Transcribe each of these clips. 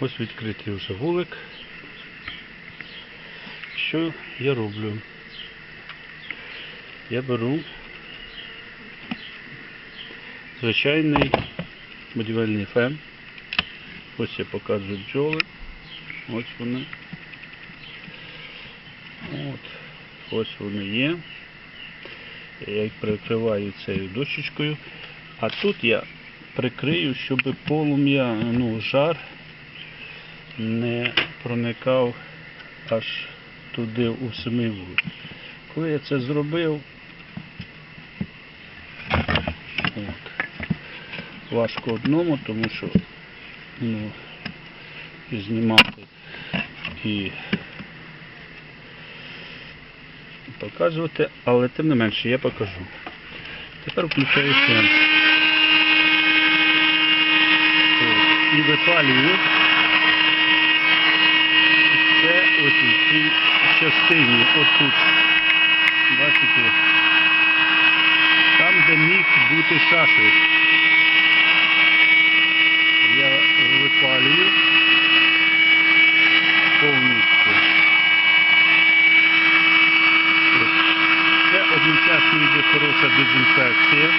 Ось відкритий вже вулик. Що я роблю? Я беру звичайний будівельний фен. Ось я показую бджоли. Ось вони. От. Ось вони є. Я їх прикриваю цією дощечкою. А тут я прикрию, щоб полум'я, ну, жар не проникав аж туди у самий вулик. Коли я це зробив, от, важко одному, тому що ну, і знімати і показувати, але тим не менше я покажу. Тепер включаю фен. І випалюю. Це ось у цій частині, отут. Бачите? Там, де міг бути шашлик. Я випалюю повністю. Це одночасно йде хороша дезінфекція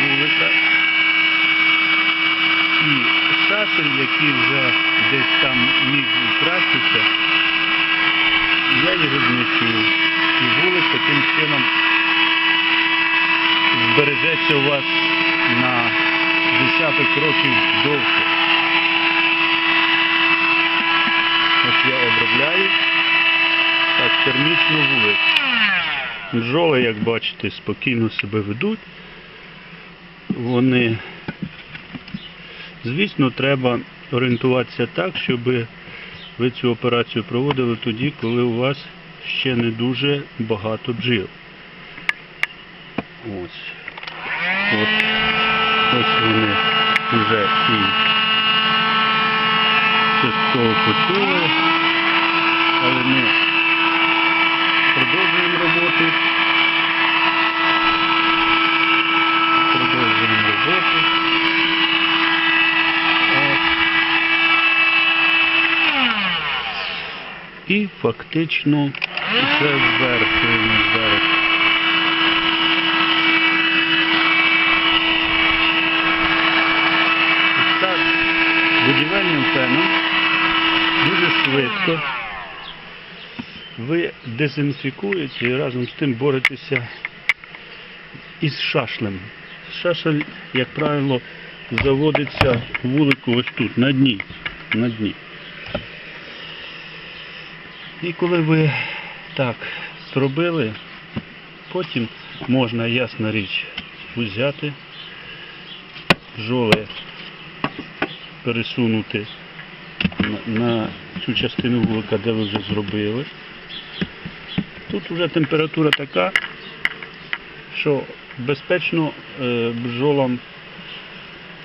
вулика. І шашель, який вже десь там міг втратитися, я його знищую. І вулик таким чином збережеться у вас на десяток років довше. Ось я обробляю так, термічно вулик. Бджоли, як бачите, спокійно себе ведуть. Вони, звісно, треба орієнтуватися так, щоб ви цю операцію проводили тоді, коли у вас ще не дуже багато бджіл. Ось. От. Ось вони вже і частково почули, але ми продовжуємо роботу. Продовжуємо роботу. І фактично зверхуємо зараз. Ось так, будівельним феном дуже швидко ви дезінфікуєте і разом з тим боретеся із шашлем. Шашель, як правило, заводиться вулику ось тут, на дні. На дні. І коли ви так зробили, потім можна, ясна річ, взяти жоли, пересунути на, цю частину вулика, де ви вже зробили. Тут вже температура така, що безпечно е, бджолам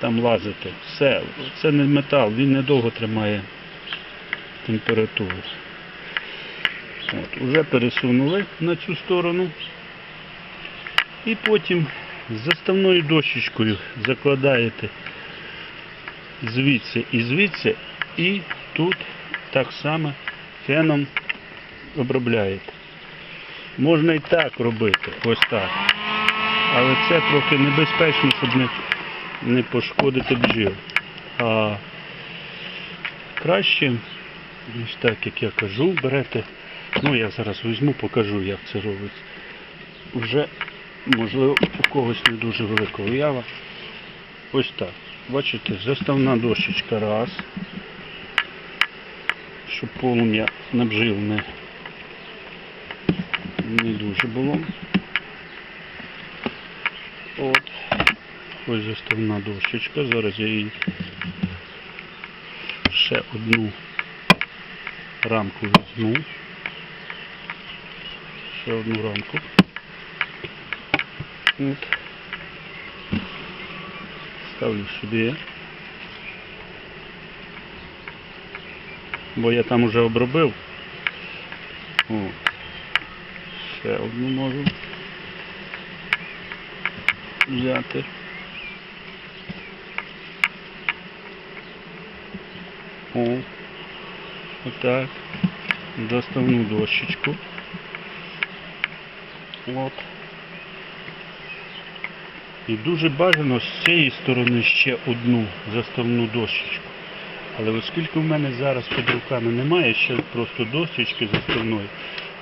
там лазити. Все, це не метал, він недовго тримає температуру. От, уже пересунули на цю сторону. І потім заставною дощечкою закладаєте звідси і звідси, і тут так само феном обробляєте. Можна і так робити, ось так. Але це трохи небезпечно, щоб не, не пошкодити бджіл. А краще, ось так як я кажу, берете, ну я зараз візьму, покажу, як це робиться. Вже, можливо, у когось не дуже велика уява. Ось так. Бачите, заставна дощечка раз. Щоб полум'я на бджіл не, не дуже було. От. Ось заставна дощечка. Зараз я її ще одну рамку візьму. Ще одну рамку. Ставлю сюди. Бо я там уже обробив. О. Ще одну можу взяти. О, отак. Заставну дощечку. От. І дуже бажано з цієї сторони ще одну заставну дощечку. Але оскільки в мене зараз під руками немає ще просто дощечки заставної,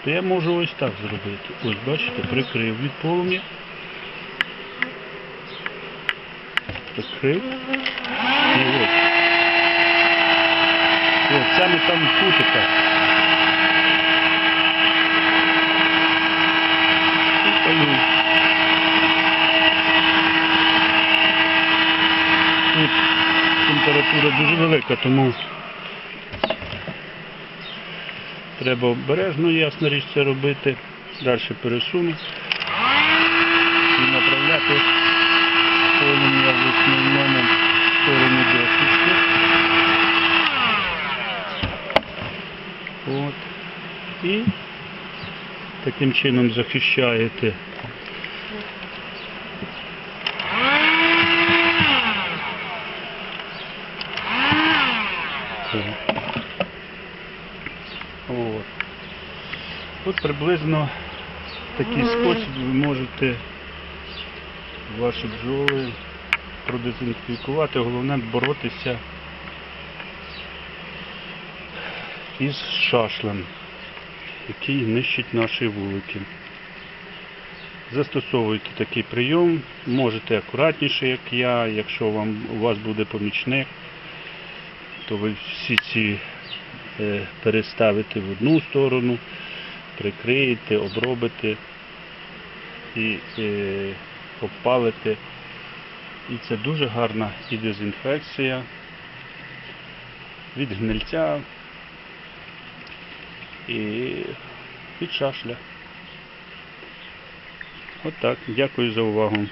то я можу ось так зробити. Ось бачите, прикрив від полум'я. Прикрив. І от. І от саме там в кутиках. Тут температура дуже велика, тому треба обережно, ясна річ це робити. Далі пересуну і направляти полум'я в основному в сторону досвідки. От. І таким чином захищаєте От. От приблизно в такий спосіб ви можете ваші бджоли продезінфікувати. Головне боротися із шашлем, який нищить наші вулики. Застосовуйте такий прийом, можете акуратніше, як я, якщо вам, у вас буде помічник, то ви всі ці е, переставите в одну сторону, прикриєте, обробите і е, обпалите. І це дуже гарна і дезінфекція від гнильця і від шашля. Отак. Дякую за увагу.